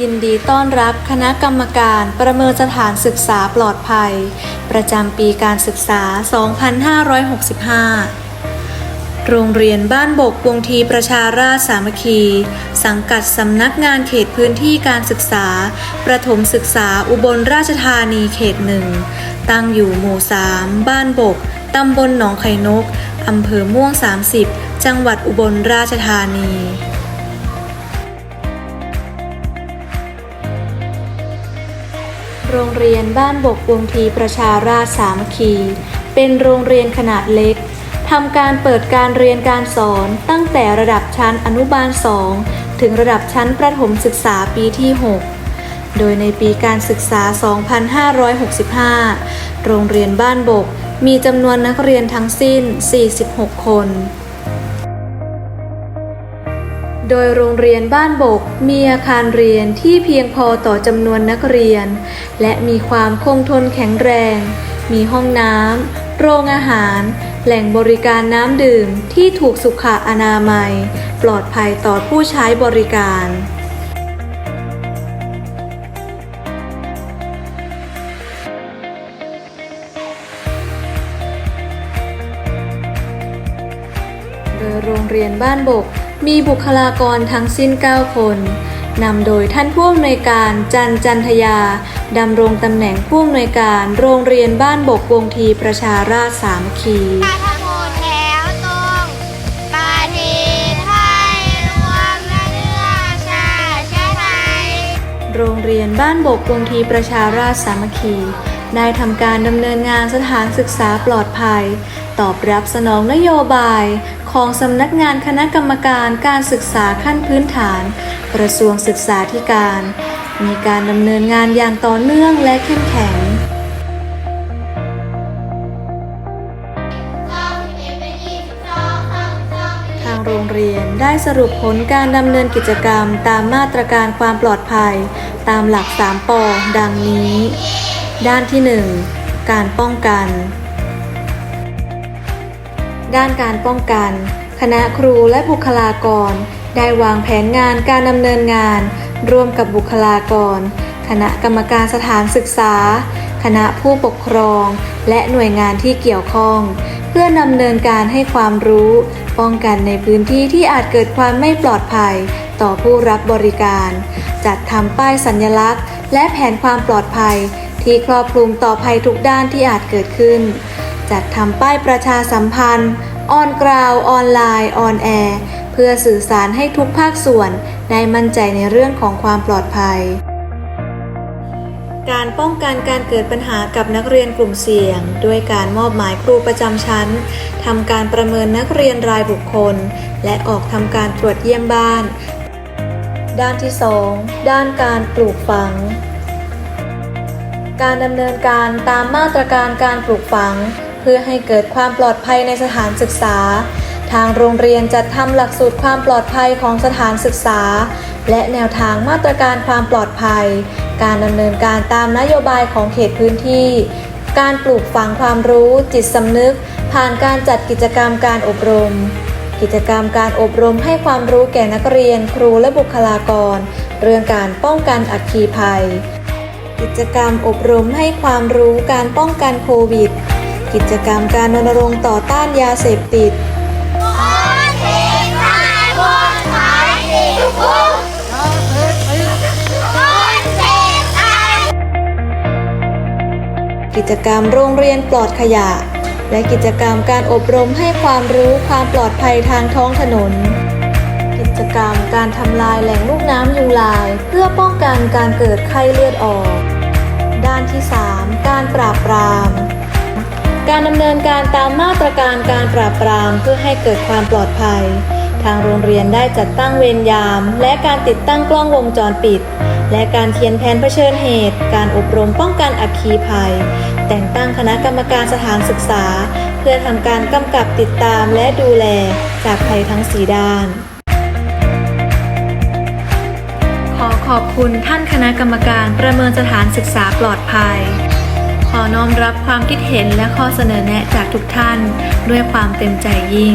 ยินดีต้อนรับคณะกรรมการประเมินสถานศึกษาปลอดภัย ประจำปีการศึกษา 2565 โรงเรียนบ้านบกวงทีประชาราษฎร์สามัคคี สังกัดสำนักงานเขตพื้นที่การศึกษา ประถมศึกษาอุบลราชธานีเขตหนึ่ง ตั้งอยู่หมู่ 3 บ้านบก ตำบลหนองไข่นก อำเภอม่วง 30 จังหวัดอุบลราชธานี โรงเรียนบ้านบกวงทีประชาราษฎร์สามคคี เป็นโรงเรียนขนาดเล็กทำการเปิดการเรียนการสอนตั้งแต่ระดับชั้นอนุบาล 2 ถึงระดับชั้นประถมศึกษาปีที่ 6 โดยในปีการศึกษา 2565 โรงเรียนบ้านบกมีจำนวนนักเรียนทั้งสิ้น 46 คน โดยโรงเรียนบ้านบกมีอาคารเรียนที่เพียงพอต่อจำนวนนักเรียน และมีความคงทนแข็งแรง มีห้องน้ำ โรงอาหาร แหล่งบริการน้ำดื่มที่ถูกสุขอนามัย ปลอดภัยต่อผู้ใช้บริการโดยโรงเรียนบ้านบก มีบุคลากรทั้งสิ้น 9 คน นำโดยท่านผู้อำนวยการจันจันทยา ดำรงตำแหน่งผู้อำนวยการโรงเรียนบ้านบกวงทีประชาราษฎร์สามัคคีถ้าทั้งหมดแถวตรงปฏิไทยรวมและเนื้อชาติชาติไทยโรงเรียนบ้านบกวงทีประชาราษฎร์สามัคคี ได้ทำการดำเนินงานสถานศึกษาปลอดภัย ตอบรับสนองนโยบาย ของสำนักงานคณะกรรมการการศึกษาขั้นพื้นฐาน กระทรวงศึกษาธิการ มีการดำเนินงานอย่างต่อเนื่องและเข้มแข็งทางโรงเรียนได้สรุปผลการดำเนินกิจกรรมตามมาตรการความปลอดภัย ตามหลัก 3ปอดังนี้ ด้านที่ 1 การป้องกัน ด้านการป้องกัน คณะครูและบุคลากร ได้วางแผนงานการดำเนินงาน ร่วมกับบุคลากร คณะกรรมการสถานศึกษา คณะผู้ปกครอง และหน่วยงานที่เกี่ยวข้อง เพื่อดำเนินการให้ความรู้ ป้องกันในพื้นที่ที่อาจเกิดความไม่ปลอดภัย ต่อผู้รับบริการ จัดทำป้ายสัญลักษณ์ และแผนความปลอดภัยที่ครอบคลุมต่อภัยทุกด้านที่อาจเกิดขึ้น จัดทำป้ายประชาสัมพันธ์ ออนกราวออนไลน์ออนแอร์เพื่อสื่อสารให้ทุกภาคส่วนได้มั่นใจในเรื่องของความปลอดภัย การป้องกันการเกิดปัญหากับนักเรียนกลุ่มเสี่ยง ด้วยการมอบหมายครูประจำชั้นทำการประเมินนักเรียนรายบุคคล และออกทำการตรวจเยี่ยมบ้าน ด้านที่ 2 ด้านการปลูกฝังการดำเนินการตามมาตรการการปลูกฝัง พื่อให้เกิดความปลอดภัยในสถานศึกษา ทางโรงเรียนจัดทำหลักสูตรความปลอดภัยของสถานศึกษา และแนวทางมาตรการความปลอดภัย การดำเนินการตามนโยบายของเขตพื้นที่ การปลูกฝังความรู้ จิตสำนึก ผ่านการจัดกิจกรรมการอบรม กิจกรรมการอบรมให้ความรู้แก่นักเรียน ครูและบุคลากร เรื่องการป้องกันอัคคีภัยกิจกรรมอบรมให้ความรู้การป้องกันโควิด กิจกรรมการรณรงค์ต่อต้านยาเสพติดกิจกรรมโรงเรียนปลอดขยะ และกิจกรรมการอบรมให้ความรู้ความปลอดภัยทางท้องถนน กิจกรรมการทำลายแหล่งลูกน้ำยุงลาย เพื่อป้องกันการเกิดไข้เลือดออก ด้านที่ 3 การปราบปราม การดำเนินการตามมาตรการการปราบปรามเพื่อให้เกิดความปลอดภัย ทางโรงเรียนได้จัดตั้งเวรยาม และการติดตั้งกล้องวงจรปิด และการเขียนแผนเผชิญเหตุ การอบรมป้องกันอัคคีภัย แต่งตั้งคณะกรรมการสถานศึกษา เพื่อทำการกำกับติดตามและดูแลจากภัยทั้งสีด้านขอขอบคุณท่านคณะกรรมการประเมินสถานศึกษาปลอดภัย อน้อมรับความคิดเห็นและข้อเสนอแนะจากทุกท่าน ด้วยความเต็มใจยิ่ง